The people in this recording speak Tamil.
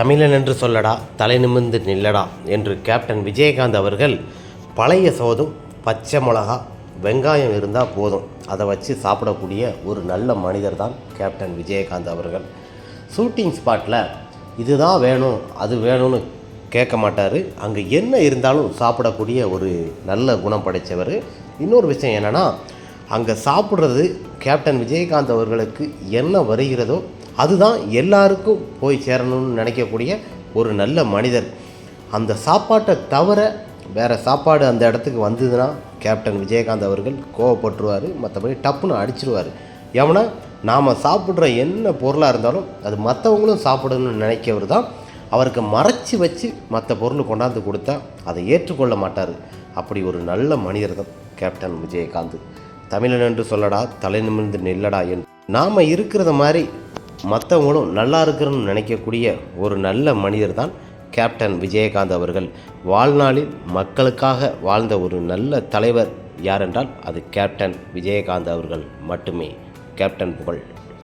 தமிழன் என்று சொல்லடா தலை நிமிர்ந்து நில்லடா என்று கேப்டன் விஜயகாந்த் அவர்கள் பழைய சோதும் பச்சை மிளகா வெங்காயம் இருந்தால் போதும். அதை வச்சு சாப்பிடக்கூடிய ஒரு நல்ல மனிதர் தான் கேப்டன் விஜயகாந்த் அவர்கள். ஷூட்டிங் ஸ்பாட்டில் இதுதான் வேணும் அது வேணும்னு கேட்க மாட்டார். அங்கே என்ன இருந்தாலும் சாப்பிடக்கூடிய ஒரு நல்ல குணம் படைத்தவர் இன்னொரு விஷயம் என்னென்னா அங்கே சாப்பிட்றது கேப்டன் விஜயகாந்த் அவர்களுக்கு என்ன வருகிறதோ அதுதான் எல்லாருக்கும் போய் சேரணும்னு நினைக்கக்கூடிய ஒரு நல்ல மனிதர். அந்த சாப்பாட்டை தவிர வேறு சாப்பாடு அந்த இடத்துக்கு வந்ததுன்னா கேப்டன் விஜயகாந்த் அவர்கள் கோவப்பட்டுருவார் மற்றபடி டப்புன்னு அடிச்சிருவார். எவனா? நாம் சாப்பிட்ற என்ன பொருளாக இருந்தாலும் அது மற்றவங்களும் சாப்பிடணும்னு நினைக்கிறவர் தான். அவருக்கு மறைச்சி வச்சு மற்ற பொருள் கொண்டாந்து கொடுத்தா அதை ஏற்றுக்கொள்ள மாட்டார். அப்படி ஒரு நல்ல மனிதர் தான் கேப்டன் விஜயகாந்த். தமிழன் என்று சொல்லடா தலை நிமிர்ந்து நில்லடா என்று. நாம் இருக்கிறத மாதிரி மற்றவங்களும் நல்லா இருக்கிறன்னு நினைக்கக்கூடிய ஒரு நல்ல மனிதர் தான் கேப்டன் விஜயகாந்த் அவர்கள். வாழ்நாளில் மக்களுக்காக வாழ்ந்த ஒரு நல்ல தலைவர் யாரென்றால் அது கேப்டன் விஜயகாந்த் அவர்கள் மட்டுமே. கேப்டன் புகழ்.